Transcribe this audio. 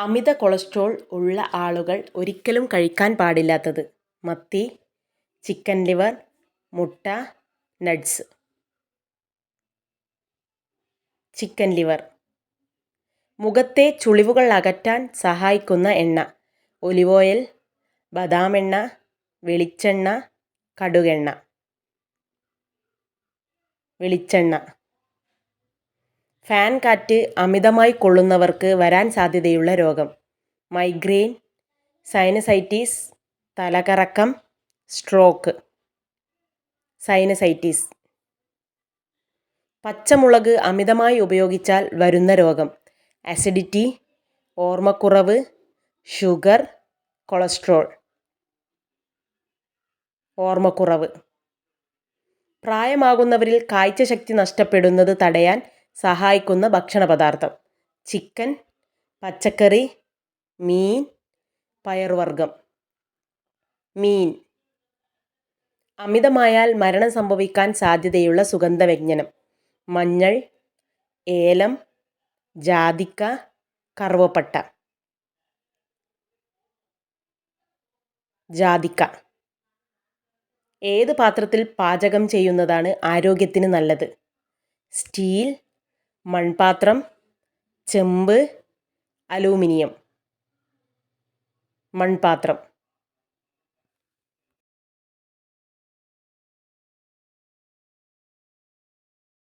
അമിത cholesterol ഉള്ള ആളുകൾ ഒരിക്കലും കഴിക്കാൻ പാടില്ലാത്തത്. മത്തി ചിക്കൻ ലിവർ മുട്ട നട്ട്സ്. Chicken liver. മുഖത്തെ ചുളിവുകൾ അകറ്റാൻ സഹായിക്കുന്ന എണ്ണ. ഒലിവ് ഓയിൽ ബദാം എണ്ണ വെളിച്ചെണ്ണ കടുകെണ്ണ. വെളിച്ചെണ്ണ. ഫാൻ കാറ്റ് അമിതമായി കൊള്ളുന്നവർക്ക് വരാൻ സാധ്യതയുള്ള രോഗം. മൈഗ്രെയിൻ സൈനസൈറ്റീസ് തലകറക്കം സ്ട്രോക്ക്. സൈനസൈറ്റീസ്. പച്ചമുളക് അമിതമായി ഉപയോഗിച്ചാൽ വരുന്ന രോഗം. അസിഡിറ്റി ഓർമ്മക്കുറവ് ഷുഗർ കൊളസ്ട്രോൾ. ഓർമ്മക്കുറവ്. പ്രായമാകുന്നവരിൽ കാഴ്ചശക്തി നഷ്ടപ്പെടുന്നത് തടയാൻ സഹായിക്കുന്ന ഭക്ഷണ പദാർത്ഥം ചിക്കൻ പച്ചക്കറി മീൻ പയറുവർഗം. മീൻ. അമിതമായാൽ മരണം സംഭവിക്കാൻ സാധ്യതയുള്ള സുഗന്ധവ്യഞ്ജനം. മഞ്ഞൾ ഏലം ജാതിക്ക കറുവപ്പട്ട. ജാതിക്ക. ഏത് പാത്രത്തിൽ പാചകം ചെയ്യുന്നതാണ് ആരോഗ്യത്തിന് നല്ലത്? സ്റ്റീൽ മൺപാത്രം ചെമ്പ് അലൂമിനിയം. മൺപാത്രം.